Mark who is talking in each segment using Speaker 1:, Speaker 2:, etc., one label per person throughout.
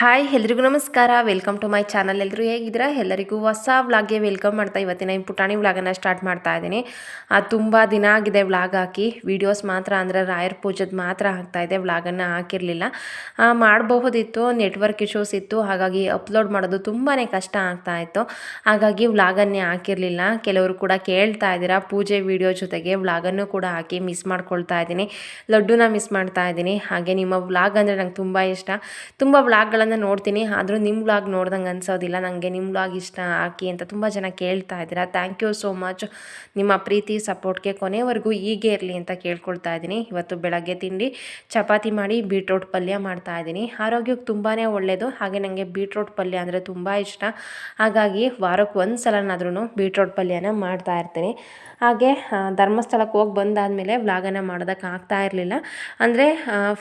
Speaker 1: Hi, ಎಲ್ರಿಗೂ ನಮಸ್ಕಾರ. Welcome to my channel ಎಲ್ಲರೂ ಹೇಗಿದ್ದೀರಾ? ಎಲ್ಲರಿಗೂ ಹೊಸ ವ್ಲಾಗ್ಗೆ ವೆಲ್ಕಮ್ ಮಾಡ್ತಾ ಇವತ್ತಿನ ಈ ಪುಟಾಣಿ ವ್ಲಾಗನ್ನು ಸ್ಟಾರ್ಟ್ ಮಾಡ್ತಾ ಇದ್ದೀನಿ. ತುಂಬ ದಿನ ಆಗಿದೆ ವ್ಲಾಗ್ ಹಾಕಿ. ವೀಡಿಯೋಸ್ ಮಾತ್ರ ಅಂದರೆ ರಾಯರ್ ಪೂಜೆದು ಮಾತ್ರ ಇದೆ. ವ್ಲಾಗನ್ನು ಹಾಕಿರಲಿಲ್ಲ. ಮಾಡಬಹುದಿತ್ತು. ನೆಟ್ವರ್ಕ್ ಇಶ್ಯೂಸ್ ಇತ್ತು. ಹಾಗಾಗಿ ಅಪ್ಲೋಡ್ ಮಾಡೋದು ತುಂಬಾ ಕಷ್ಟ ಆಗ್ತಾ ಇತ್ತು. ಹಾಗಾಗಿ ವ್ಲಾಗನ್ನೇ ಹಾಕಿರಲಿಲ್ಲ. ಕೆಲವರು ಕೂಡ ಕೇಳ್ತಾ ಇದ್ದೀರಾ. ಪೂಜೆ ವೀಡಿಯೋ ಜೊತೆಗೆ ವ್ಲಾಗನ್ನು ಕೂಡ ಹಾಕಿ ಮಿಸ್ ಮಾಡ್ಕೊಳ್ತಾ ಇದ್ದೀನಿ. ಲಡ್ಡುನ ಮಿಸ್ ಮಾಡ್ತಾ ಇದ್ದೀನಿ. ಹಾಗೆ ನಿಮ್ಮ ವ್ಲಾಗ್ ಅಂದರೆ ನಂಗೆ ತುಂಬ ಇಷ್ಟ. ತುಂಬ ವ್ಲಾಗ್ಗಳನ್ನು ನೋಡ್ತೀನಿ. ಆದರೂ ನಿಮ್ಮ ವ್ಲಾಗ್ ನೋಡ್ದಂಗೆ ಅನ್ಸೋದಿಲ್ಲ. ನನಗೆ ನಿಮ್ಮ ವ್ಲಾಗ್ ಇಷ್ಟ ಹಾಕಿ ಅಂತ ತುಂಬ ಜನ ಕೇಳ್ತಾ ಇದ್ದೀರಾ. ಥ್ಯಾಂಕ್ ಯು ಸೋ ಮಚ್ ನಿಮ್ಮ ಪ್ರೀತಿ, ಸಪೋರ್ಟ್ಗೆ ಕೊನೆವರೆಗೂ ಹೀಗೆ ಇರಲಿ ಅಂತ ಕೇಳ್ಕೊಳ್ತಾ ಇದ್ದೀನಿ. ಇವತ್ತು ಬೆಳಗ್ಗೆ ತಿಂಡಿ, ಚಪಾತಿ ಮಾಡಿ ಬೀಟ್ರೋಟ್ ಪಲ್ಯ ಮಾಡ್ತಾ ಇದ್ದೀನಿ. ಆರೋಗ್ಯಕ್ಕೆ ತುಂಬಾ ಒಳ್ಳೆಯದು ಹಾಗೆ ನನಗೆ ಬೀಟ್ರೋಟ್ ಪಲ್ಯ ಅಂದರೆ ತುಂಬ ಇಷ್ಟ. ಹಾಗಾಗಿ ವಾರಕ್ಕೆ ಒಂದು ಸಲನಾದ್ರೂ ಬೀಟ್ರೋಟ್ ಪಲ್ಯನ ಮಾಡ್ತಾ ಇರ್ತೀನಿ. ಹಾಗೆ ಧರ್ಮಸ್ಥಳಕ್ಕೆ ಹೋಗಿ ಬಂದಾದಮೇಲೆ ವ್ಲಾಗನ್ನು ಮಾಡೋದಕ್ಕೆ ಆಗ್ತಾ ಇರಲಿಲ್ಲ. ಅಂದರೆ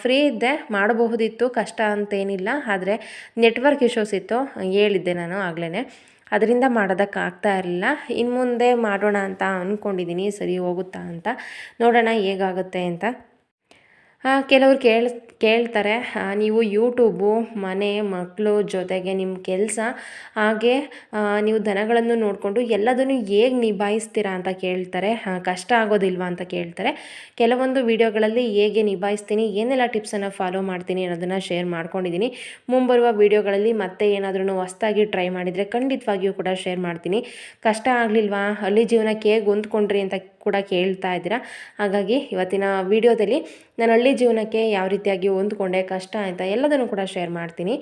Speaker 1: ಫ್ರೀ ಇದ್ದೆ, ಮಾಡಬಹುದಿತ್ತು, ಕಷ್ಟ ಅಂತೇನಿಲ್ಲ. ಆದರೆ ನೆಟ್ವರ್ಕ್ ಇಶ್ಯೂಸ್ ಇತ್ತು, ಹೇಳಿದ್ದೆ ನಾನು ಆಗಲೇ ಅದರಿಂದ ಮಾಡೋದಕ್ಕಾಗ್ತಾ ಇರಲಿಲ್ಲ. ಇನ್ನು ಮುಂದೆ ಮಾಡೋಣ ಅಂತ ಅಂದ್ಕೊಂಡಿದ್ದೀನಿ ಸರಿ ಹೋಗುತ್ತಾ ಅಂತ. ನೋಡೋಣ ಹೇಗಾಗುತ್ತೆ ಅಂತ. ಕೆಲವ್ರು ಕೇಳಿ, ಕೇಳ್ತಾರೆ ನೀವು ಯೂಟ್ಯೂಬು, ಮನೆ ಮಕ್ಕಳು ಜೊತೆಗೆ ನಿಮ್ಮ ಕೆಲಸ, ಹಾಗೆ ನೀವು ದನಗಳನ್ನು ನೋಡಿಕೊಂಡು ಎಲ್ಲದನ್ನು ಹೇಗೆ ನಿಭಾಯಿಸ್ತೀರಾ ಅಂತ ಕೇಳ್ತಾರೆ ಕಷ್ಟ ಆಗೋದಿಲ್ವಾ ಅಂತ ಕೇಳ್ತಾರೆ. ಕೆಲವೊಂದು ವಿಡಿಯೋಗಳಲ್ಲಿ ಹೇಗೆ ನಿಭಾಯಿಸ್ತೀನಿ, ಏನೆಲ್ಲ ಟಿಪ್ಸನ್ನು ಫಾಲೋ ಮಾಡ್ತೀನಿ ಅನ್ನೋದನ್ನು ಶೇರ್ ಮಾಡ್ಕೊಂಡಿದ್ದೀನಿ. ಮುಂಬರುವ ವಿಡಿಯೋಗಳಲ್ಲಿ ಮತ್ತೆ ಏನಾದ್ರೂ ಹೊಸ್ದಾಗಿ ಟ್ರೈ ಮಾಡಿದರೆ ಖಂಡಿತವಾಗಿಯೂ ಕೂಡ ಶೇರ್ ಮಾಡ್ತೀನಿ. ಕಷ್ಟ ಆಗಲಿಲ್ವಾ? ಹಳ್ಳಿ ಜೀವನಕ್ಕೆ ಹೇಗೆ ಹೊಂದ್ಕೊಂಡ್ರಿ ಅಂತ ಕೂಡ ಕೇಳ್ತಾ ಇದ್ದೀರಾ. ಹಾಗಾಗಿ ಇವತ್ತಿನ ವಿಡಿಯೋದಲ್ಲಿ ನಾನು ಹಳ್ಳಿ ಜೀವನಕ್ಕೆ ಯಾವ ರೀತಿಯಾಗಿ ಹೊಂದ್ಕೊಂಡೆ, ಕಷ್ಟ ಅಂತ ಎಲ್ಲದನ್ನು ಕೂಡ ಶೇರ್ ಮಾಡ್ತೀನಿ.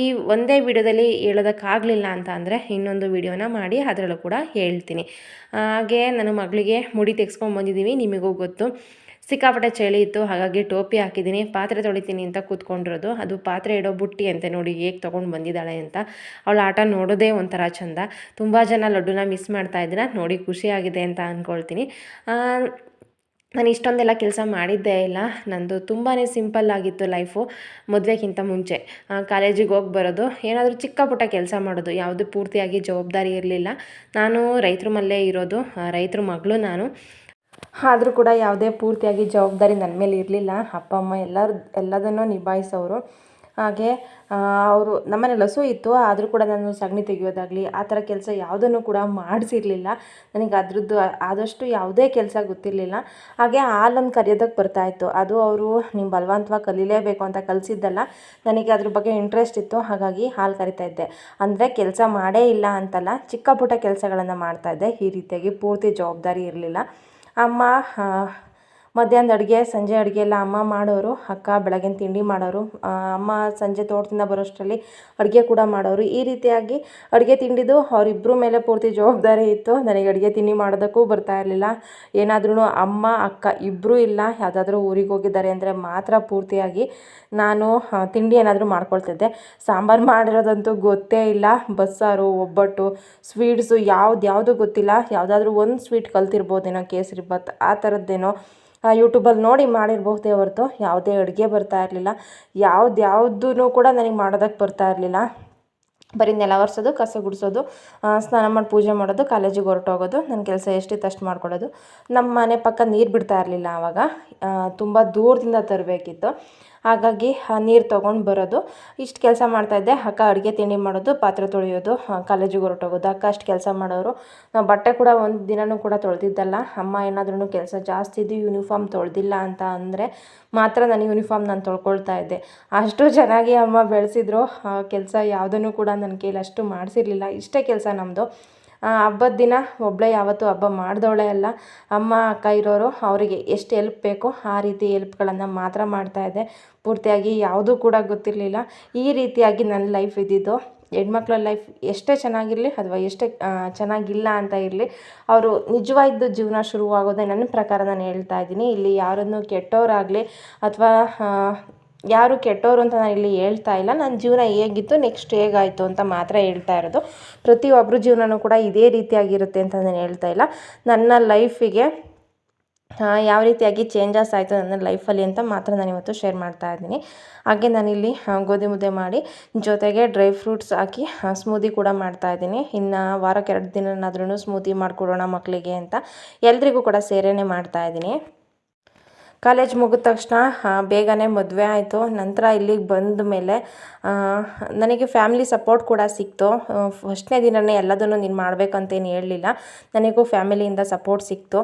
Speaker 1: ಈ ಒಂದೇ ವಿಡಿಯೋದಲ್ಲಿ ಹೇಳೋದಕ್ಕಾಗಲಿಲ್ಲ ಅಂತ ಅಂದರೆ ಇನ್ನೊಂದು ವಿಡಿಯೋನ ಮಾಡಿ ಅದರಲ್ಲೂ ಕೂಡ ಹೇಳ್ತೀನಿ. ಹಾಗೆ ನನ್ನ ಮಗಳಿಗೆ ಮುಡಿ ತೆಗೆಸ್ಕೊಂಡು ಬಂದಿದ್ದೀವಿ, ನಿಮಗೂ ಗೊತ್ತು. ಸಿಕ್ಕಾಪಟ್ಟೆ ಚಳಿ ಇತ್ತು, ಹಾಗಾಗಿ ಟೋಪಿ ಹಾಕಿದ್ದೀನಿ, ಪಾತ್ರೆ ತೊಳಿತೀನಿ ಅಂತ ಕೂತ್ಕೊಂಡಿರೋದು. ಅದು ಪಾತ್ರೆ ಇಡೋ ಬುಟ್ಟಿ ಅಂತೆ ನೋಡಿ ಹೇಗೆ ತೊಗೊಂಡು ಬಂದಿದ್ದಾಳೆ ಅಂತ. ಅವಳ ಆಟ ನೋಡೋದೇ ಒಂಥರ ಚಂದ. ತುಂಬ ಜನ ಲಡ್ಡುನ ಮಿಸ್ ಮಾಡ್ತಾ ಇದ್ದೀರಾ, ನೋಡಿ ಖುಷಿಯಾಗಿದೆ ಅಂತ ಅಂದ್ಕೊಳ್ತೀನಿ ನಾನು ಇಷ್ಟೊಂದೆಲ್ಲ ಕೆಲಸ ಮಾಡಿದ್ದೇ ಇಲ್ಲ. ನಂದು ತುಂಬಾ ಸಿಂಪಲ್ ಆಗಿತ್ತು ಲೈಫು ಮದುವೆಗಿಂತ ಮುಂಚೆ. ಕಾಲೇಜಿಗೆ ಹೋಗಿ ಬರೋದು, ಏನಾದರೂ ಚಿಕ್ಕ ಪುಟ್ಟ ಕೆಲಸ ಮಾಡೋದು, ಯಾವುದು ಪೂರ್ತಿಯಾಗಿ ಜವಾಬ್ದಾರಿ ಇರಲಿಲ್ಲ. ನಾನು ರೈತರ ಮಲ್ಲೇ ಇರೋದು ರೈತರ ಮಗಳು ನಾನು. ಆದರೂ ಕೂಡ ಯಾವುದೇ ಪೂರ್ತಿಯಾಗಿ ಜವಾಬ್ದಾರಿ ನನ್ನ ಮೇಲೆ ಇರಲಿಲ್ಲ. ಅಪ್ಪ, ಅಮ್ಮ ಎಲ್ಲರೂ, ಎಲ್ಲದನ್ನು ನಿಭಾಯಿಸೋರು. ಹಾಗೆ ಅವರು ನಮ್ಮನೇಲಿ ಹಸು ಇತ್ತು. ಆದರೂ ಕೂಡ ನಾನು ಸಗಣಿ ತೆಗೆಯೋದಾಗಲಿ, ಆ ಥರ ಕೆಲಸ ಯಾವುದನ್ನು ಕೂಡ ಮಾಡಿಸಿರಲಿಲ್ಲ. ನನಗೆ ಅದ್ರದ್ದು ಆದಷ್ಟು ಯಾವುದೇ ಕೆಲಸ ಗೊತ್ತಿರಲಿಲ್ಲ. ಹಾಗೆ ಹಾಲನ್ನು ಕರಿಯೋದಕ್ಕೆ ಬರ್ತಾಯಿತ್ತು ಅದು ಅವರು ನೀವು ಬಲವಂತವಾಗಿ ಕಲೀಲೇಬೇಕು ಅಂತ ಕಲಿಸಿದ್ದಲ್ಲ. ನನಗೆ ಅದ್ರ ಬಗ್ಗೆ ಇಂಟ್ರೆಸ್ಟ್ ಇತ್ತು. ಹಾಗಾಗಿ ಹಾಲು ಕರಿತಾ ಇದ್ದೆ. ಅಂದರೆ ಕೆಲಸ ಮಾಡೇ ಇಲ್ಲ ಅಂತಲ್ಲ, ಚಿಕ್ಕ ಪುಟ್ಟ ಕೆಲಸಗಳನ್ನು ಮಾಡ್ತಾಯಿದ್ದೆ ಈ ರೀತಿಯಾಗಿ ಪೂರ್ತಿ ಜವಾಬ್ದಾರಿ ಇರಲಿಲ್ಲ. ಅಮ್ಮ ಆ, ಮಧ್ಯಾಹ್ನದ ಅಡುಗೆ, ಸಂಜೆ ಅಡುಗೆ ಎಲ್ಲ ಅಮ್ಮ ಮಾಡೋರು, ಅಕ್ಕ ಬೆಳಗಿನ ತಿಂಡಿ ಮಾಡೋರು ಅಮ್ಮ ಸಂಜೆ ತೋಟದಿಂದ ಬರೋಷ್ಟರಲ್ಲಿ ಅಡುಗೆ ಕೂಡ ಮಾಡೋರು. ಈ ರೀತಿಯಾಗಿ ಅಡುಗೆ ತಿಂಡಿದು ಅವರಿಬ್ಬರ ಮೇಲೆ ಪೂರ್ತಿ ಜವಾಬ್ದಾರಿ ಇತ್ತು. ನನಗೆ ಅಡುಗೆ ತಿಂಡಿ ಮಾಡೋದಕ್ಕೂ ಬರ್ತಾ ಇರಲಿಲ್ಲ. ಏನಾದ್ರೂ ಅಮ್ಮ, ಅಕ್ಕ ಇಬ್ಬರೂ ಇಲ್ಲ. ಯಾವುದಾದ್ರೂ ಊರಿಗೆ ಹೋಗಿದ್ದಾರೆ ಅಂದರೆ ಮಾತ್ರ ಪೂರ್ತಿಯಾಗಿ ನಾನು ತಿಂಡಿ ಏನಾದರೂ ಮಾಡ್ಕೊಳ್ತಿದ್ದೆ. ಸಾಂಬಾರು ಮಾಡಿರೋದಂತೂ ಗೊತ್ತೇ ಇಲ್ಲ. ಬಸ್ಸಾರು, ಒಬ್ಬಟ್ಟು, ಸ್ವೀಟ್ಸು ಯಾವ್ದು ಯಾವುದು ಗೊತ್ತಿಲ್ಲ. ಯಾವುದಾದ್ರೂ ಒಂದು ಸ್ವೀಟ್ ಕಲ್ತಿರ್ಬೋದೇನೋ ಕೇಸರಿ ಬಾತ್ ಆ ಥರದ್ದೇನೋ ಯೂಟ್ಯೂಬಲ್ಲಿ ನೋಡಿ ಮಾಡಿರಬಹುದೇ ಹೊರತು. ಯಾವುದೇ ಅಡುಗೆ ಬರ್ತಾ ಇರಲಿಲ್ಲ. ಯಾವ್ದು ಯಾವುದೂ ಕೂಡ ನನಗೆ ಮಾಡೋದಕ್ಕೆ ಬರ್ತಾ ಇರಲಿಲ್ಲ. ಬರೀ ನೆಲ ಒರೆಸೋದು, ಕಸ ಗುಡಿಸೋದು ಸ್ನಾನ ಮಾಡಿ ಪೂಜೆ ಮಾಡೋದು, ಕಾಲೇಜಿಗೆ ಹೊರಟೋಗೋದು ನನ್ನ ಕೆಲಸ ಎಷ್ಟಿತ್ತು ಅಷ್ಟು ಮಾಡ್ಕೊಳ್ಳೋದು. ನಮ್ಮ ಮನೆ ಪಕ್ಕ ನೀರು ಬಿಡ್ತಾ ಇರಲಿಲ್ಲ ಆವಾಗ ತುಂಬ ದೂರದಿಂದ ತರಬೇಕಿತ್ತು. ಹಾಗಾಗಿ ನೀರು ತೊಗೊಂಡು ಬರೋದು. ಇಷ್ಟು ಕೆಲಸ ಮಾಡ್ತಾಯಿದ್ದೆ ಅಕ್ಕ ಅಡುಗೆ ತಿಂಡಿ ಮಾಡೋದು, ಪಾತ್ರೆ ತೊಳೆಯೋದು ಕಾಲೇಜಿಗೆ ಹೊರಟೋಗೋದು. ಅಕ್ಕ ಅಷ್ಟು ಕೆಲಸ ಮಾಡೋರು. ನಾವು ಬಟ್ಟೆ ಕೂಡ ಒಂದು ದಿನವೂ ಕೂಡ ತೊಳೆದಿದ್ದಲ್ಲ. ಅಮ್ಮ ಏನಾದ್ರೂ ಕೆಲಸ ಜಾಸ್ತಿ ಇದ್ದು ಯೂನಿಫಾರ್ಮ್ ತೊಳೆದಿಲ್ಲ ಅಂತ ಅಂದರೆ ಮಾತ್ರ ನಾನು ಯೂನಿಫಾರ್ಮ್ ನಾನು ತೊಳ್ಕೊಳ್ತಾ ಇದ್ದೆ. ಅಷ್ಟು ಚೆನ್ನಾಗಿ ಅಮ್ಮ ಬೆಳೆಸಿದ್ರು. ಕೆಲಸ ಯಾವುದನ್ನು ಕೂಡ ನನ್ನ ಕೈಲಿ ಅಷ್ಟು ಮಾಡಿಸಿರ್ಲಿಲ್ಲ. ಇಷ್ಟೇ ಕೆಲಸ ನಮ್ಮದು ಹಬ್ಬದ ದಿನ ಒಬ್ಬಳೇ ಯಾವತ್ತೂ ಹಬ್ಬ ಮಾಡಿದವಳೇ ಅಲ್ಲ. ಅಮ್ಮ, ಅಕ್ಕ ಇರೋರು ಅವರಿಗೆ ಎಷ್ಟು ಎಲ್ಪ್ ಬೇಕೋ ಆ ರೀತಿ ಎಲ್ಪ್ಗಳನ್ನು ಮಾತ್ರ ಮಾಡ್ತಾಯಿದ್ದೆ ಪೂರ್ತಿಯಾಗಿ ಯಾವುದೂ ಕೂಡ ಗೊತ್ತಿರಲಿಲ್ಲ. ಈ ರೀತಿಯಾಗಿ ನನ್ನ ಲೈಫ್ ಇದ್ದಿದ್ದು. ಹೆಣ್ಮಕ್ಳ ಲೈಫ್ ಎಷ್ಟೇ ಚೆನ್ನಾಗಿರಲಿ ಅಥವಾ ಎಷ್ಟೇ ಚೆನ್ನಾಗಿಲ್ಲ ಅಂತ ಇರಲಿ, ಅವರು ನಿಜವಾದ ಜೀವನ ಶುರುವಾಗೋದೇ ನನ್ನ ಪ್ರಕಾರ ನಾನು ಹೇಳ್ತಾ ಇದ್ದೀನಿ. ಇಲ್ಲಿ ಯಾರನ್ನು ಕೆಟ್ಟವರಾಗಲಿ ಅಥವಾ ಯಾರು ಕೆಟ್ಟವರು ಅಂತ ನಾನು ಇಲ್ಲಿ ಹೇಳ್ತಾ ಇಲ್ಲ. ನನ್ನ ಜೀವನ ಹೇಗಿತ್ತು ನೆಕ್ಸ್ಟ್ ಹೇಗಾಯಿತು ಅಂತ ಮಾತ್ರ ಹೇಳ್ತಾ ಇರೋದು. ಪ್ರತಿಯೊಬ್ಬರ ಜೀವನವೂ ಕೂಡ ಇದೇ ರೀತಿಯಾಗಿರುತ್ತೆ ಅಂತ ನಾನು ಹೇಳ್ತಾ ಇಲ್ಲ. ನನ್ನ ಲೈಫಿಗೆ ಯಾವ ರೀತಿಯಾಗಿ ಚೇಂಜಸ್ ಆಯಿತು ನನ್ನ ಲೈಫಲ್ಲಿ ಅಂತ ಮಾತ್ರ ನಾನು ಇವತ್ತು ಶೇರ್ ಮಾಡ್ತಾ ಇದ್ದೀನಿ. ಹಾಗೆ ನಾನಿಲ್ಲಿ ಗೋಧಿ ಮುದ್ದೆ ಮಾಡಿ, ಜೊತೆಗೆ ಡ್ರೈ ಫ್ರೂಟ್ಸ್ ಹಾಕಿ ಸ್ಮೂದಿ ಕೂಡ ಮಾಡ್ತಾ ಇದ್ದೀನಿ. ಇನ್ನು ವಾರಕ್ಕೆ ಎರಡು ದಿನನಾದ್ರೂ ಸ್ಮೂದಿ ಮಾಡಿಕೊಡೋಣ ಮಕ್ಕಳಿಗೆ ಅಂತ ಎಲ್ರಿಗೂ ಕೂಡ ಸೇರೇನೆ ಮಾಡ್ತಾ ಇದ್ದೀನಿ. ಕಾಲೇಜ್ ಮುಗಿದ ತಕ್ಷಣ ಬೇಗನೆ ಮದುವೆ ಆಯಿತು. ನಂತರ ಇಲ್ಲಿಗೆ ಬಂದ ಮೇಲೆ ನನಗೆ ಫ್ಯಾಮಿಲಿ ಸಪೋರ್ಟ್ ಕೂಡ ಸಿಕ್ತು. ಫಸ್ಟ್ನೇ ದಿನವೇ ಎಲ್ಲದನ್ನು ನೀನು ಮಾಡಬೇಕಂತೇನು ಹೇಳಲಿಲ್ಲ. ನನಗೂ ಫ್ಯಾಮಿಲಿಯಿಂದ ಸಪೋರ್ಟ್ ಸಿಕ್ತು.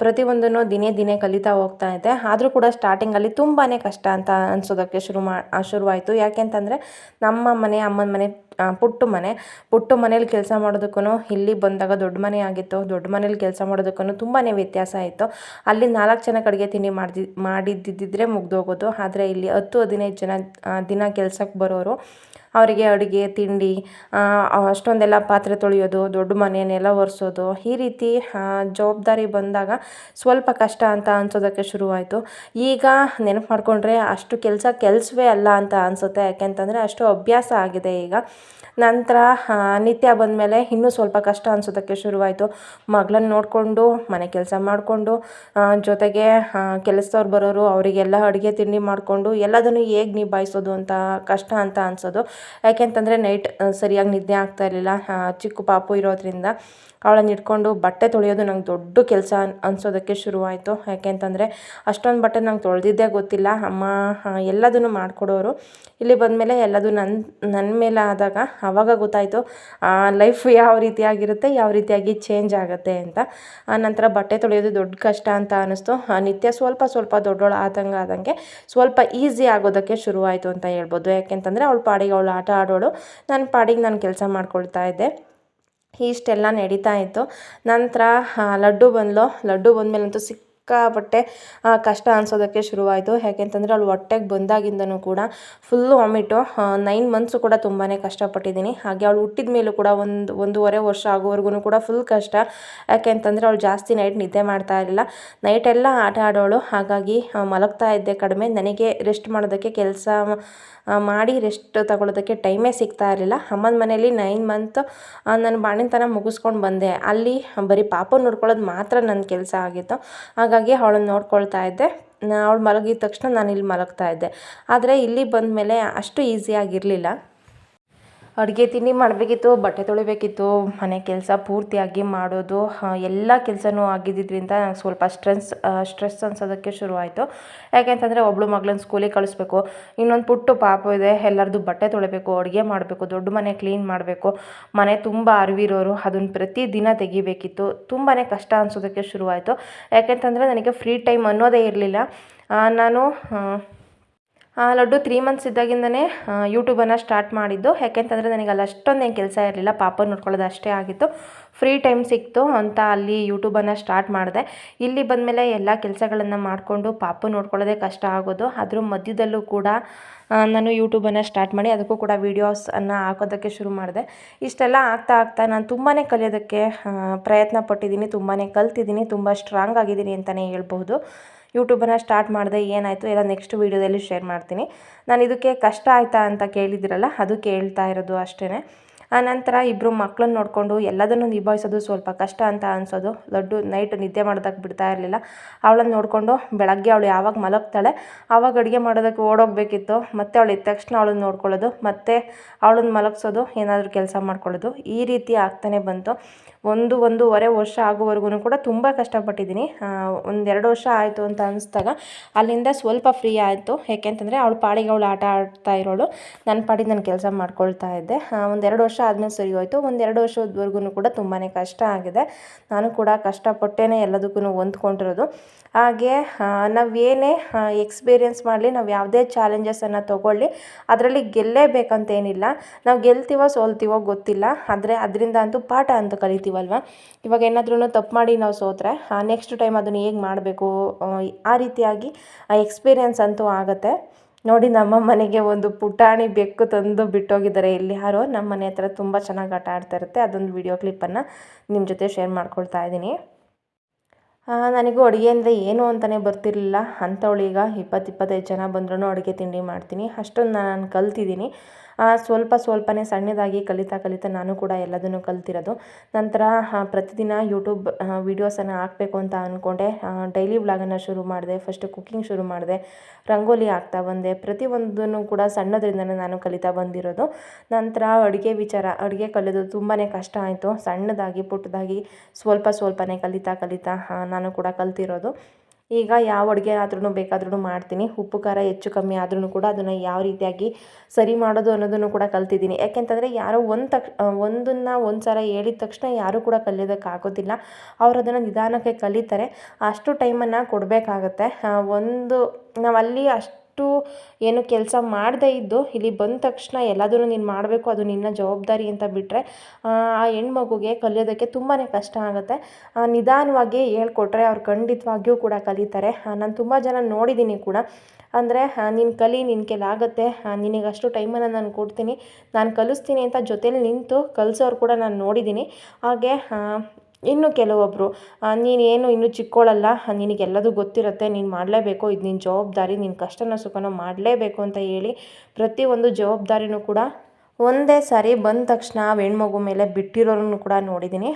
Speaker 1: ಪ್ರತಿಯೊಂದನ್ನು ದಿನೇ ದಿನೇ ಕಲಿತಾ ಹೋಗ್ತಾ ಇದ್ದೆ. ಆದರೂ ಕೂಡ ಸ್ಟಾರ್ಟಿಂಗಲ್ಲಿ ತುಂಬಾ ಕಷ್ಟ ಅಂತ ಅನಿಸೋದಕ್ಕೆ ಶುರು ಮಾ ಶುರುವಾಯಿತು. ಯಾಕೆಂತಂದರೆ, ನಮ್ಮ ಮನೆ, ಅಮ್ಮನ ಮನೆ ಪುಟ್ಟ ಮನೆ. ಪುಟ್ಟ ಮನೇಲಿ ಕೆಲಸ ಮಾಡೋದಕ್ಕೂ ಇಲ್ಲಿ ಬಂದಾಗ ದೊಡ್ಡ ಮನೆ ಆಗಿತ್ತು. ದೊಡ್ಡ ಮನೇಲಿ ಕೆಲಸ ಮಾಡೋದಕ್ಕೂ ತುಂಬಾ ವ್ಯತ್ಯಾಸ ಆಯಿತು ಅಲ್ಲಿ ನಾಲ್ಕು ಜನಕ್ಕೆ ಅಡುಗೆ ತಿಂಡಿ ಮಾಡ್ದಿ ಮಾಡಿದ್ದಿದ್ದರೆ ಮುಗ್ದೋಗೋದು. ಆದರೆ ಇಲ್ಲಿ ಹತ್ತು ಹದಿನೈದು ಜನ ದಿನ ಕೆಲ್ಸಕ್ಕೆ ಬರೋರು. ಅವರಿಗೆ ಅಡುಗೆ, ತಿಂಡಿ ಅಷ್ಟೊಂದೆಲ್ಲ ಪಾತ್ರೆ ತೊಳೆಯೋದು, ದೊಡ್ಡ ಮನೆಯನ್ನೆಲ್ಲ ನೆಲ ಒರೆಸೋದು, ಈ ರೀತಿ ಜವಾಬ್ದಾರಿ ಬಂದಾಗ ಸ್ವಲ್ಪ ಕಷ್ಟ ಅಂತ ಅನ್ಸೋದಕ್ಕೆ ಶುರುವಾಯಿತು. ಈಗ ನೆನಪು ಮಾಡಿಕೊಂಡ್ರೆ ಅಷ್ಟು ಕೆಲಸ ಕೆಲಸವೇ ಅಲ್ಲ ಅಂತ ಅನಿಸುತ್ತೆ. ಯಾಕೆಂತಂದರೆ ಅಷ್ಟು ಅಭ್ಯಾಸ ಆಗಿದೆ ಈಗ. ನಂತರ ನಿತ್ಯ ಬಂದಮೇಲೆ ಇನ್ನೂ ಸ್ವಲ್ಪ ಕಷ್ಟ ಅನಿಸೋದಕ್ಕೆ ಶುರುವಾಯಿತು. ಮಗಳನ್ನ ನೋಡಿಕೊಂಡು, ಮನೆ ಕೆಲಸ ಮಾಡಿಕೊಂಡು ಜೊತೆಗೆ ಕೆಲಸದವ್ರು ಬರೋರು, ಅವರಿಗೆಲ್ಲ ಅಡುಗೆ, ತಿಂಡಿ ಮಾಡಿಕೊಂಡು ಎಲ್ಲದನ್ನು ಹೇಗೆ ನಿಭಾಯಿಸೋದು ಅಂತ ಕಷ್ಟ ಅಂತ ಅನಿಸೋದು. ಯಾಕೆಂತಂದರೆ ನೈಟ್ ಸರಿಯಾಗಿ ನಿದ್ದೆ ಆಗ್ತಾ ಇರಲಿಲ್ಲ. ಚಿಕ್ಕ ಪಾಪು ಇರೋದ್ರಿಂದ ಅವಳನ್ನ ಇಟ್ಕೊಂಡು ಬಟ್ಟೆ ತೊಳೆಯೋದು ನಂಗೆ ದೊಡ್ಡ ಕೆಲಸ ಅನ್ಸೋದಕ್ಕೆ ಶುರುವಾಯಿತು. ಯಾಕೆಂತಂದರೆ ಅಷ್ಟೊಂದು ಬಟ್ಟೆ ನಂಗೆ ತೊಳೆದಿದ್ದೇ ಗೊತ್ತಿಲ್ಲ. ಅಮ್ಮ ಎಲ್ಲದನ್ನು ಮಾಡಿಕೊಡೋರು. ಇಲ್ಲಿ ಬಂದಮೇಲೆ ಎಲ್ಲದು ನನ್ನ ನನ್ನ ಮೇಲೆ ಆದಾಗ ಆವಾಗ ಗೊತ್ತಾಯಿತು ಲೈಫ್ ಯಾವ ರೀತಿಯಾಗಿರುತ್ತೆ, ಯಾವ ರೀತಿಯಾಗಿ ಚೇಂಜ್ ಆಗುತ್ತೆ ಅಂತ. ಆ, ನಂತರ ಬಟ್ಟೆ ತೊಳೆಯೋದು ದೊಡ್ಡ ಕಷ್ಟ ಅಂತ ಅನ್ನಿಸ್ತು ನಿತ್ಯ ಸ್ವಲ್ಪ ಸ್ವಲ್ಪ ದೊಡ್ಡವಳು ಆದಂಗೆ ಆದಂಗೆ ಸ್ವಲ್ಪ ಈಸಿ ಆಗೋದಕ್ಕೆ ಶುರುವಾಯಿತು ಅಂತ ಹೇಳ್ಬೋದು. ಯಾಕೆಂತಂದರೆ ಅವಳು ಪಾಡಿಗೆ ಅವಳು ಆಟ ಆಡೋಳು ನನ್ನ ಪಾಡಿಗೆ ನಾನು ಕೆಲಸ ಮಾಡ್ಕೊಳ್ತಾ ಇದ್ದೆ. ಇಷ್ಟೆಲ್ಲ ನಡೀತಾ ಇತ್ತು. ನಂತರ ಲಡ್ಡು ಬಂದ್ಲು. ಲಡ್ಡು ಬಂದಮೇಲಂತೂ ಸಿಕ್ಕಾಪಟ್ಟೆ ಕಷ್ಟ ಅನ್ಸೋದಕ್ಕೆ ಶುರುವಾಯಿತು. ಯಾಕೆಂತಂದರೆ ಅವಳು ಹೊಟ್ಟೆಗೆ ಬಂದಾಗಿಂದನೂ ಕೂಡ ಫುಲ್ಲು ವಾಮಿಟು ನೈನ್ ಮಂತ್ಸು ಕೂಡ ತುಂಬಾ ಕಷ್ಟಪಟ್ಟಿದ್ದೀನಿ. ಹಾಗೆ ಅವಳು ಹುಟ್ಟಿದ ಮೇಲೂ ಕೂಡ ಒಂದು, ಒಂದೂವರೆ ವರ್ಷ ಆಗೋವರೆಗೂ ಕೂಡ ಫುಲ್ ಕಷ್ಟ. ಯಾಕೆಂತಂದರೆ ಅವಳು ಜಾಸ್ತಿ ನೈಟ್ ನಿದ್ದೆ ಮಾಡ್ತಾ ಇರಲಿಲ್ಲ. ನೈಟೆಲ್ಲ ಆಟ ಆಡೋಳು. ಹಾಗಾಗಿ ಮಲಗ್ತಾ ಇದ್ದೆ ಕಡಿಮೆ. ನನಗೆ ರೆಸ್ಟ್ ಮಾಡೋದಕ್ಕೆ ಕೆಲಸ ಮಾಡಿ ರೆಸ್ಟ್ ತಗೊಳ್ಳೋದಕ್ಕೆ ಟೈಮೇ ಸಿಗ್ತಾ ಇರಲಿಲ್ಲ. ಅಮ್ಮನ ಮನೇಲಿ ನೈನ್ ಮಂತ್ ನಾನು ಬಾಣಿತನ ಮುಗಿಸ್ಕೊಂಡು ಬಂದೆ. ಅಲ್ಲಿ ಬರೀ ಪಾಪ ನೋಡ್ಕೊಳ್ಳೋದು ಮಾತ್ರ ನನ್ನ ಕೆಲಸ ಆಗಿತ್ತು. ಹಾಗಾಗಿ ಅವಳನ್ನ ನೋಡ್ಕೊಳ್ತಾ ಇದ್ದೆ. ಅವಳು ಮಲಗಿದ ತಕ್ಷಣ ನಾನು ಇಲ್ಲಿ ಮಲಗ್ತಾ ಇದ್ದೆ. ಆದರೆ ಇಲ್ಲಿ ಬಂದ ಮೇಲೆ ಅಷ್ಟು ಈಸಿಯಾಗಿರಲಿಲ್ಲ ಅಡುಗೆ ತಿಂಡಿ ಮಾಡಬೇಕಿತ್ತು, ಬಟ್ಟೆ ತೊಳಿಬೇಕಿತ್ತು, ಮನೆ ಕೆಲಸ ಪೂರ್ತಿಯಾಗಿ ಮಾಡೋದು ಎಲ್ಲ ಕೆಲಸನೂ ಆಗಿದ್ದರಿಂದ ನಂಗೆ ಸ್ವಲ್ಪ ಸ್ಟ್ರೆಸ್ ಸ್ಟ್ರೆಸ್ ಅನ್ಸೋದಕ್ಕೆ ಶುರುವಾಯಿತು. ಯಾಕೆಂತಂದರೆ ಒಬ್ಬಳು ಮಗಳನ್ನ ಸ್ಕೂಲಿಗೆ ಕಳಿಸ್ಬೇಕು, ಇನ್ನೊಂದು ಪುಟ್ಟು ಪಾಪ ಇದೆ ಎಲ್ಲರದ್ದು ಬಟ್ಟೆ ತೊಳಿಬೇಕು, ಅಡುಗೆ ಮಾಡಬೇಕು, ದೊಡ್ಡ ಮನೆ ಕ್ಲೀನ್ ಮಾಡಬೇಕು, ಮನೆ ತುಂಬ ಅರಿವಿರೋರು ಅದನ್ನು ಪ್ರತಿದಿನ ತೆಗಿಬೇಕಿತ್ತು ತುಂಬಾ ಕಷ್ಟ ಅನ್ಸೋದಕ್ಕೆ ಶುರುವಾಯಿತು. ಯಾಕೆಂತಂದರೆ ನನಗೆ ಫ್ರೀ ಟೈಮ್ ಅನ್ನೋದೇ ಇರಲಿಲ್ಲ. ನಾನು ಲಡ್ಡು ತ್ರೀ ಮಂತ್ಸ್ ಇದ್ದಾಗಿಂದನೇ ಯೂಟ್ಯೂಬನ್ನು ಸ್ಟಾರ್ಟ್ ಮಾಡಿದ್ದು. ಯಾಕೆಂತಂದರೆ ನನಗೆ ಅಲ್ಲಿ ಅಷ್ಟೊಂದೇನು ಕೆಲಸ ಇರಲಿಲ್ಲ. ಪಾಪ ನೋಡ್ಕೊಳ್ಳೋದು ಅಷ್ಟೇ ಆಗಿತ್ತು. ಫ್ರೀ ಟೈಮ್ ಸಿಕ್ತು ಅಂತ ಅಲ್ಲಿ ಯೂಟ್ಯೂಬನ್ನು ಸ್ಟಾರ್ಟ್ ಮಾಡಿದೆ. ಇಲ್ಲಿ ಬಂದಮೇಲೆ ಎಲ್ಲ ಕೆಲಸಗಳನ್ನು ಮಾಡಿಕೊಂಡು ಪಾಪ ನೋಡ್ಕೊಳ್ಳೋದೇ ಕಷ್ಟ ಆಗೋದು. ಅದ್ರ ಮಧ್ಯದಲ್ಲೂ ಕೂಡ ನಾನು ಯೂಟ್ಯೂಬನ್ನು ಸ್ಟಾರ್ಟ್ ಮಾಡಿ ಅದಕ್ಕೂ ಕೂಡ ವೀಡಿಯೋಸನ್ನು ಹಾಕೋದಕ್ಕೆ ಶುರು ಮಾಡಿದೆ. ಇಷ್ಟೆಲ್ಲ ಆಗ್ತಾ ಆಗ್ತಾ ನಾನು ತುಂಬಾ ಕಲಿಯೋದಕ್ಕೆ ಪ್ರಯತ್ನ ಪಟ್ಟಿದ್ದೀನಿ. ತುಂಬಾ ಕಲ್ತಿದ್ದೀನಿ. ತುಂಬ ಸ್ಟ್ರಾಂಗ್ ಆಗಿದ್ದೀನಿ ಅಂತಲೇ ಹೇಳ್ಬೋದು ಯೂಟ್ಯೂಬನ್ನು ಸ್ಟಾರ್ಟ್ ಮಾಡಿದೆ, ಏನಾಯಿತು ಎಲ್ಲ ನೆಕ್ಸ್ಟ್ ವೀಡಿಯೋದಲ್ಲಿ ಶೇರ್ ಮಾಡ್ತೀನಿ. ನಾನು ಇದಕ್ಕೆ ಕಷ್ಟ ಆಯಿತಾ ಅಂತ ಕೇಳಿದಿರಲ್ಲ ಅದು ಕೇಳ್ತಾ ಇರೋದು ಅಷ್ಟೇ ಆನಂತರ ಇಬ್ಬರು ಮಕ್ಕಳನ್ನ ನೋಡಿಕೊಂಡು ಎಲ್ಲದನ್ನು ನಿಭಾಯಿಸೋದು ಸ್ವಲ್ಪ ಕಷ್ಟ ಅಂತ ಅನಿಸೋದು. ದೊಡ್ಡ ನೈಟ್ ನಿದ್ದೆ ಮಾಡೋದಕ್ಕೆ ಬಿಡ್ತಾ ಇರಲಿಲ್ಲ. ಅವಳನ್ನು ನೋಡಿಕೊಂಡು ಬೆಳಗ್ಗೆ ಅವಳು ಯಾವಾಗ ಮಲಗ್ತಾಳೆ ಆವಾಗ ಅಡುಗೆ ಮಾಡೋದಕ್ಕೆ ಓಡೋಗಬೇಕಿತ್ತು. ಮತ್ತು ಅವಳು ಇದ್ದ ತಕ್ಷಣ ಅವಳನ್ನ ನೋಡ್ಕೊಳ್ಳೋದು, ಮತ್ತು ಅವಳನ್ನ ಮಲಗಿಸೋದು, ಏನಾದರೂ ಕೆಲಸ ಮಾಡ್ಕೊಳ್ಳೋದು. ಈ ರೀತಿ ಆಗ್ತಾನೆ ಬಂತು. ಒಂದು ಒಂದೂವರೆ ವರ್ಷ ಆಗೋವರೆಗೂ ಕೂಡ ತುಂಬ ಕಷ್ಟಪಟ್ಟಿದ್ದೀನಿ. ಒಂದೆರಡು ವರ್ಷ ಆಯಿತು ಅಂತ ಅನಿಸ್ದಾಗ ಅಲ್ಲಿಂದ ಸ್ವಲ್ಪ ಫ್ರೀ ಆಯಿತು. ಏಕೆಂತಂದರೆ ಅವಳು ಪಾಡಿಗೆ ಅವಳು ಆಟ ಆಡ್ತಾ ಇರೋಳು. ನನ್ನ ಪಾಡಿಗೆ ನಾನು ಕೆಲಸ ಮಾಡ್ಕೊಳ್ತಾ ಇದ್ದೆ. ಒಂದೆರಡು ವರ್ಷ ಆದಮೇಲೆ ಸರಿ ಹೋಯಿತು. ಒಂದೆರಡು ವರ್ಷದವರೆಗೂ ಕೂಡ ತುಂಬಾ ಕಷ್ಟ ಆಗಿದೆ. ನಾನು ಕೂಡ ಕಷ್ಟಪಟ್ಟೇ ಎಲ್ಲದಕ್ಕೂ ಹೊಂದ್ಕೊಂಡಿರೋದು. ಹಾಗೆ ನಾವೇನೇ ಎಕ್ಸ್ಪೀರಿಯೆನ್ಸ್ ಮಾಡಲಿ, ನಾವು ಯಾವುದೇ ಚಾಲೆಂಜಸನ್ನು ತೊಗೊಳ್ಳಿ, ಅದರಲ್ಲಿ ಗೆಲ್ಲೇಬೇಕಂತೇನಿಲ್ಲ. ನಾವು ಗೆಲ್ತೀವೋ ಸೋಲ್ತೀವೋ ಗೊತ್ತಿಲ್ಲ. ಆದರೆ ಅದರಿಂದ ಅಂತೂ ಪಾಠ ಅಂತ ಕಲಿತೀವಲ್ವ? ಇವಾಗ ಏನಾದ್ರೂ ತಪ್ಪು ಮಾಡಿ ನಾವು ಸೋತ್ರೆ ನೆಕ್ಸ್ಟ್ ಟೈಮ್ ಅದನ್ನು ಹೇಗೆ ಮಾಡಬೇಕು, ಆ ರೀತಿಯಾಗಿ ಎಕ್ಸ್ಪೀರಿಯೆನ್ಸ್ ಅಂತೂ ಆಗುತ್ತೆ. ನೋಡಿ ನಮ್ಮ ಮನೆಗೆ ಒಂದು ಪುಟಾಣಿ ಬೆಕ್ಕು ತಂದು ಬಿಟ್ಟೋಗಿದ್ದಾರೆ. ಇಲ್ಲಿ ಯಾರೋ ನಮ್ಮ ಮನೆ ಹತ್ರ ತುಂಬ ಚೆನ್ನಾಗಿ ಆಟ ಆಡ್ತಾ ಇರುತ್ತೆ. ಅದೊಂದು ವಿಡಿಯೋ ಕ್ಲಿಪ್ಪನ್ನು ನಿಮ್ಮ ಜೊತೆ ಶೇರ್ ಮಾಡ್ಕೊಳ್ತಾ ಇದ್ದೀನಿ. ನನಗೂ ಅಡುಗೆ ಅಂದರೆ ಏನು ಅಂತಲೇ ಬರ್ತಿರಲಿಲ್ಲ. ಅಂಥವಳೀಗ ಇಪ್ಪತ್ತು ಇಪ್ಪತ್ತೈದು ಜನ ಬಂದ್ರೂ ಅಡುಗೆ ತಿಂಡಿ ಮಾಡ್ತೀನಿ. ಅಷ್ಟೊಂದು ನಾನು ಕಲ್ತಿದ್ದೀನಿ. ಸ್ವಲ್ಪ ಸ್ವಲ್ಪನೇ ಸಣ್ಣದಾಗಿ ಕಲಿತಾ ಕಲಿತಾ ನಾನು ಕೂಡ ಎಲ್ಲದನ್ನು ಕಲ್ತಿರೋದು. ನಂತರ ಪ್ರತಿದಿನ ಯೂಟ್ಯೂಬ್ ವೀಡಿಯೋಸನ್ನು ಹಾಕಬೇಕು ಅಂತ ಅಂದ್ಕೊಂಡೆ ಡೈಲಿ ವ್ಲಾಗನ್ನು ಶುರು ಮಾಡಿದೆ. ಫಸ್ಟ್ ಕುಕ್ಕಿಂಗ್ ಶುರು ಮಾಡಿದೆ. ರಂಗೋಲಿ ಹಾಕ್ತಾ ಬಂದೆ. ಪ್ರತಿಯೊಂದನ್ನು ಕೂಡ ಸಣ್ಣದ್ರಿಂದನೇ ನಾನು ಕಲಿತಾ ಬಂದಿರೋದು. ನಂತರ ಅಡುಗೆ ವಿಚಾರ. ಅಡುಗೆ ಕಲಿಯೋದು ತುಂಬಾ ಕಷ್ಟ ಆಯಿತು. ಸಣ್ಣದಾಗಿ ಪುಟ್ಟದಾಗಿ ಸ್ವಲ್ಪ ಸ್ವಲ್ಪನೇ ಕಲಿತಾ ಕಲಿತಾ ಆ, ನಾನು ಕೂಡ ಕಲ್ತಿರೋದು. ಈಗ ಯಾವ ಅಡುಗೆ ಆದ್ರೂ ಬೇಕಾದ್ರೂ ಮಾಡ್ತೀನಿ. ಉಪ್ಪು, ಖಾರ ಹೆಚ್ಚು ಕಮ್ಮಿ ಆದ್ರೂ ಕೂಡ ಅದನ್ನು ಯಾವ ರೀತಿಯಾಗಿ ಸರಿ ಮಾಡೋದು ಅನ್ನೋದನ್ನು ಕೂಡ ಕಲ್ತಿದ್ದೀನಿ. ಯಾಕೆಂತಂದರೆ ಯಾರೋ ಒಂದು ತಕ್ಷ ಒಂದನ್ನು ಒಂದು ಸಲ ಹೇಳಿದ ತಕ್ಷಣ ಯಾರೂ ಕೂಡ ಕಲಿಯೋದಕ್ಕಾಗೋದಿಲ್ಲ. ಅವರು ಅದನ್ನು ನಿಧಾನಕ್ಕೆ ಕಲಿತಾರೆ. ಅಷ್ಟು ಟೈಮನ್ನು ಕೊಡಬೇಕಾಗತ್ತೆ. ಒಂದು ನಾವು ಅಲ್ಲಿ ಅಷ್ಟು ಏನು ಕೆಲಸ ಮಾಡದೇ ಇದ್ದು ಇಲ್ಲಿ ಬಂದ ತಕ್ಷಣ ಎಲ್ಲದನ್ನು ನೀನು ಮಾಡಬೇಕು, ಅದು ನಿನ್ನ ಜವಾಬ್ದಾರಿ ಅಂತ ಬಿಟ್ಟರೆ ಆ ಹೆಣ್ಮಗುಗೆ ಕಲಿಯೋದಕ್ಕೆ ತುಂಬಾ ಕಷ್ಟ ಆಗುತ್ತೆ. ನಿಧಾನವಾಗಿ ಹೇಳ್ಕೊಟ್ರೆ ಅವ್ರು ಖಂಡಿತವಾಗಿಯೂ ಕೂಡ ಕಲಿತಾರೆ. ನಾನು ತುಂಬ ಜನ ನೋಡಿದ್ದೀನಿ ಕೂಡ. ಅಂದರೆ ನೀನು ಕಲಿ ನಿನ್ನ ಕೆಲಾಗುತ್ತೆ ನಿನಗೆ ಅಷ್ಟು ಟೈಮನ್ನು ನಾನು ಕೊಡ್ತೀನಿ. ನಾನು ಕಲಿಸ್ತೀನಿ ಅಂತ ಜೊತೇಲಿ ನಿಂತು ಕಲಿಸೋರು ಕೂಡ ನಾನು ನೋಡಿದ್ದೀನಿ ಹಾಗೆ ಇನ್ನು ಕೆಲವೊಬ್ಬರು ನೀನೇನು ಇನ್ನೂ ಚಿಕ್ಕವಳಲ್ಲ ನಿನಗೆಲ್ಲದೂ ಗೊತ್ತಿರುತ್ತೆ, ನೀನು ಮಾಡಲೇಬೇಕು, ಇದು ನಿನ್ನ ಜವಾಬ್ದಾರಿ ನಿನ್ನ ಕಷ್ಟನ ಸುಖನ ಮಾಡಲೇಬೇಕು ಅಂತ ಹೇಳಿ ಪ್ರತಿಯೊಂದು ಜವಾಬ್ದಾರಿನೂ ಕೂಡ ಒಂದೇ ಸಾರಿ ಬಂದ ತಕ್ಷಣ ಆ ಹೆಣ್ಮಗು ಮೇಲೆ ಬಿಟ್ಟಿರೋರನ್ನು ಕೂಡ ನೋಡಿದ್ದೀನಿ.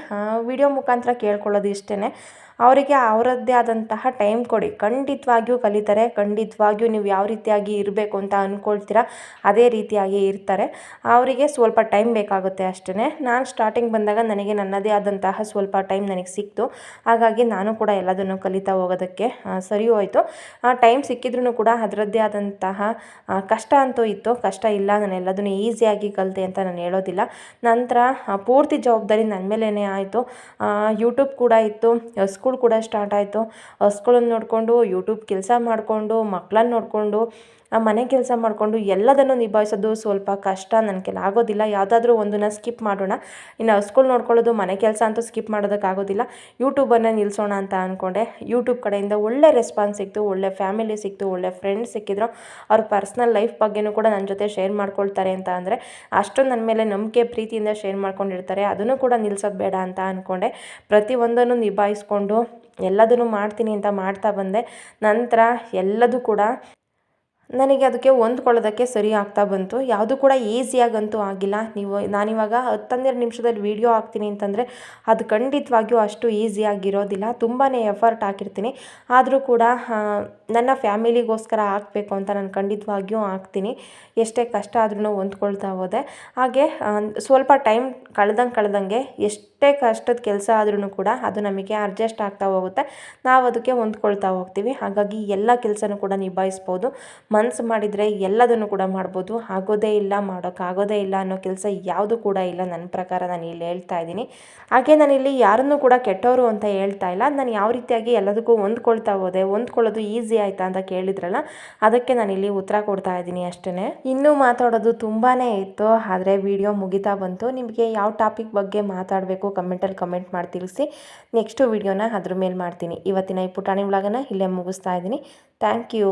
Speaker 1: ವಿಡಿಯೋ ಮುಖಾಂತರ ಕೇಳ್ಕೊಳ್ಳೋದು ಇಷ್ಟೇ ಅವರಿಗೆ ಅವರದ್ದೇ ಆದಂತಹ ಟೈಮ್ ಕೊಡಿ. ಖಂಡಿತವಾಗಿಯೂ ಕಲಿತಾರೆ. ಖಂಡಿತವಾಗಿಯೂ ನೀವು ಯಾವ ರೀತಿಯಾಗಿ ಇರಬೇಕು ಅಂತ ಅಂದ್ಕೊಳ್ತೀರಾ ಅದೇ ರೀತಿಯಾಗಿ ಇರ್ತಾರೆ. ಅವರಿಗೆ ಸ್ವಲ್ಪ ಟೈಮ್ ಬೇಕಾಗುತ್ತೆ ಅಷ್ಟೇ ನಾನು ಸ್ಟಾರ್ಟಿಂಗ್ ಬಂದಾಗ ನನಗೆ ನನ್ನದೇ ಆದಂತಹ ಸ್ವಲ್ಪ ಟೈಮ್ ನನಗೆ ಸಿಕ್ತು. ಹಾಗಾಗಿ ನಾನು ಕೂಡ ಎಲ್ಲದನ್ನು ಕಲಿತಾ ಹೋಗೋದಕ್ಕೆ ಸರಿ ಹೋಯಿತು. ಟೈಮ್ ಸಿಕ್ಕಿದ್ರೂ ಕೂಡ ಅದರದ್ದೇ ಆದಂತಹ ಕಷ್ಟ ಅಂತೂ ಇತ್ತು. ಕಷ್ಟ ಇಲ್ಲ. ನಾನು ಎಲ್ಲದನ್ನು ಈಸಿಯಾಗಿ ಕಲಿತೆ ಅಂತ ನಾನು ಹೇಳೋದಿಲ್ಲ. ನಂತರ ಪೂರ್ತಿ ಜವಾಬ್ದಾರಿ ನನ್ನ ಮೇಲೇ ಆಯಿತು. ಯೂಟ್ಯೂಬ್ ಕೂಡ ಇತ್ತು. ಸ್ಕೂಲ್ ಕೂಡ ಸ್ಟಾರ್ಟ್ ಆಯಿತು. ಸ್ಕೂಲನ್ನು ನೋಡಿಕೊಂಡು ಯೂಟ್ಯೂಬ್ ಕೆಲಸ ಮಾಡಿಕೊಂಡು ಮಕ್ಕಳನ್ನ ನೋಡಿಕೊಂಡು ಮನೆ ಕೆಲಸ ಮಾಡಿಕೊಂಡು ಎಲ್ಲದನ್ನು ನಿಭಾಯಿಸೋದು ಸ್ವಲ್ಪ ಕಷ್ಟ ನನ್ನ ಕೆಲ ಆಗೋದಿಲ್ಲ. ಯಾವುದಾದ್ರೂ ಒಂದನ್ನು ಸ್ಕಿಪ್ ಮಾಡೋಣ. ಇನ್ನು ಸ್ಕೂಲ್ ನೋಡ್ಕೊಳ್ಳೋದು, ಮನೆ ಕೆಲಸ ಅಂತೂ ಸ್ಕಿಪ್ ಮಾಡೋದಕ್ಕಾಗೋದಿಲ್ಲ ಯೂಟ್ಯೂಬನ್ನು ನಿಲ್ಲಿಸೋಣ ಅಂತ ಅಂದ್ಕೊಂಡೆ ಯೂಟ್ಯೂಬ್ ಕಡೆಯಿಂದ ಒಳ್ಳೆ ರೆಸ್ಪಾನ್ಸ್ ಸಿಕ್ತು, ಒಳ್ಳೆ ಫ್ಯಾಮಿಲಿ ಸಿಕ್ತು, ಒಳ್ಳೆ ಫ್ರೆಂಡ್ಸ್ ಸಿಕ್ಕಿದ್ರು. ಅವ್ರ ಪರ್ಸ್ನಲ್ ಲೈಫ್ ಬಗ್ಗೆನೂ ಕೂಡ ನನ್ನ ಜೊತೆ ಶೇರ್ ಮಾಡ್ಕೊಳ್ತಾರೆ ಅಂತ ಅಂದರೆ, ಅಷ್ಟೊಂದು ನನ್ನ ಮೇಲೆ ನಂಬಿಕೆ, ಪ್ರೀತಿಯಿಂದ ಶೇರ್ ಮಾಡ್ಕೊಂಡಿರ್ತಾರೆ. ಅದನ್ನು ಕೂಡ ನಿಲ್ಸೋದು ಬೇಡ ಅಂತ ಅಂದ್ಕೊಂಡೆ ಪ್ರತಿಯೊಂದನ್ನು ನಿಭಾಯಿಸ್ಕೊಂಡು ಎಲ್ಲದನ್ನು ಮಾಡ್ತೀನಿ ಅಂತ ಮಾಡ್ತಾ ಬಂದೆ. ನಂತರ ಎಲ್ಲದೂ ಕೂಡ ನನಗೆ ಅದಕ್ಕೆ ಹೊಂದ್ಕೊಳ್ಳೋದಕ್ಕೆ ಸರಿ ಆಗ್ತಾ ಬಂತು. ಯಾವುದು ಕೂಡ ಈಸಿಯಾಗಂತೂ ಆಗಿಲ್ಲ. ನೀವು, ನಾನಿವಾಗ ಹತ್ತೊಂದೆರಡು ನಿಮಿಷದಲ್ಲಿ ವೀಡಿಯೋ ಹಾಕ್ತೀನಿ ಅಂತಂದರೆ ಅದು ಖಂಡಿತವಾಗಿಯೂ ಅಷ್ಟು ಈಸಿಯಾಗಿರೋದಿಲ್ಲ ತುಂಬಾ ಎಫರ್ಟ್ ಹಾಕಿರ್ತೀನಿ. ಆದರೂ ಕೂಡ ನನ್ನ ಫ್ಯಾಮಿಲಿಗೋಸ್ಕರ ಹಾಕಬೇಕು ಅಂತ ನಾನು ಖಂಡಿತವಾಗಿಯೂ ಹಾಕ್ತೀನಿ. ಎಷ್ಟೇ ಕಷ್ಟ ಆದ್ರೂ ಹೊಂದ್ಕೊಳ್ತಾ ಹೋದೆ. ಹಾಗೆ ಸ್ವಲ್ಪ ಟೈಮ್ ಕಳೆದಂಗೆ ಕಳೆದಂಗೆ ಎಷ್ಟೇ ಕಷ್ಟದ ಕೆಲಸ ಆದ್ರೂ ಕೂಡ ಅದು ನಮಗೆ ಅಡ್ಜಸ್ಟ್ ಆಗ್ತಾ ಹೋಗುತ್ತೆ. ನಾವು ಅದಕ್ಕೆ ಹೊಂದ್ಕೊಳ್ತಾ ಹೋಗ್ತೀವಿ. ಹಾಗಾಗಿ ಎಲ್ಲ ಕೆಲಸನೂ ಕೂಡ ನಿಭಾಯಿಸ್ಬೋದು. ಮನಸ್ಸು ಮಾಡಿದರೆ ಎಲ್ಲದನ್ನು ಕೂಡ ಮಾಡ್ಬೋದು. ಆಗೋದೇ ಇಲ್ಲ, ಮಾಡೋಕ್ಕಾಗೋದೇ ಇಲ್ಲ ಅನ್ನೋ ಕೆಲಸ ಯಾವುದು ಕೂಡ ಇಲ್ಲ ನನ್ನ ಪ್ರಕಾರ ನಾನು ಇಲ್ಲಿ ಹೇಳ್ತಾ ಇದ್ದೀನಿ. ಹಾಗೆ ನಾನು ಇಲ್ಲಿ ಯಾರನ್ನೂ ಕೂಡ ಕೆಟ್ಟವರು ಅಂತ ಹೇಳ್ತಾ ಇಲ್ಲ. ನಾನು ಯಾವ ರೀತಿಯಾಗಿ ಎಲ್ಲದಕ್ಕೂ ಹೊಂದ್ಕೊಳ್ತಾ ಹೋದೆ, ಹೊಂದ್ಕೊಳ್ಳೋದು ಈಸಿ ಆಯಿತಾ ಅಂತ ಕೇಳಿದ್ರಲ್ಲ, ಅದಕ್ಕೆ ನಾನು ಇಲ್ಲಿ ಉತ್ತರ ಕೊಡ್ತಾ ಇದ್ದೀನಿ ಅಷ್ಟೇ ಇನ್ನೂ ಮಾತಾಡೋದು ತುಂಬಾ ಇತ್ತು, ಆದರೆ ವಿಡಿಯೋ ಮುಗಿತಾ ಬಂತು. ನಿಮಗೆ ಯಾವ ಟಾಪಿಕ್ ಬಗ್ಗೆ ಮಾತಾಡಬೇಕು ಕಮೆಂಟಲ್ಲಿ ಕಮೆಂಟ್ ಮಾಡಿ ತಿಳಿಸಿ. ನೆಕ್ಸ್ಟು ವೀಡಿಯೋನ ಅದ್ರ ಮೇಲೆ ಮಾಡ್ತೀನಿ. ಇವತ್ತಿನ ಈ ಪುಟಾಣಿ ಒಳಗನ ಇಲ್ಲೇ ಮುಗಿಸ್ತಾ ಇದ್ದೀನಿ. Thank you.